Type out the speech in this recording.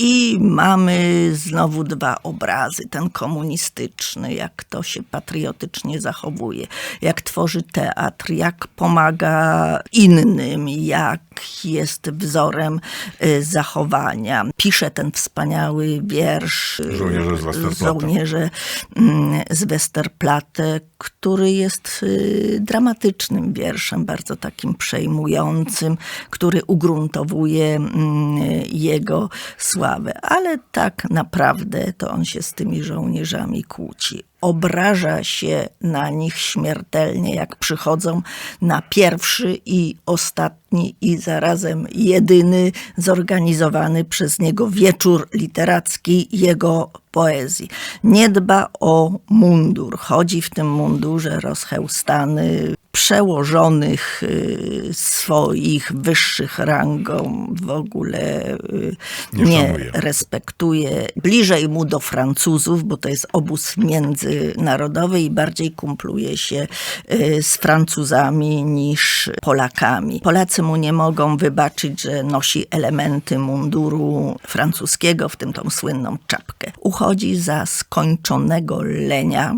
I mamy znowu dwa obrazy. Ten komunistyczny, jak to się patriotycznie zachowuje, jak tworzy teatr, jak pomaga innym, jak jest wzorem y, zachowania. Pisze ten wspaniały wiersz y, Żołnierze z Westerplatte. żołnierze mm, z Westerplatte, który jest y, dramatycznym wierszem, bardzo takim przejmującym, który ugruntowuje mm, jego sławę. Ale tak naprawdę to on się z tymi żołnierzami kłóci. Obraża się na nich śmiertelnie, jak przychodzą na pierwszy i ostatni i zarazem jedyny zorganizowany przez niego wieczór literacki jego poezji. Nie dba o mundur. Chodzi w tym mundurze rozchełstany, przełożonych y, swoich wyższych rangą w ogóle y, Nie nie, respektuje. Bliżej mu do Francuzów, bo to jest obóz międzynarodowy i bardziej kumpluje się y, z Francuzami niż Polakami. Polacy mu nie mogą wybaczyć, że nosi elementy munduru francuskiego, w tym tą słynną czapkę. Uchodzi za skończonego lenia,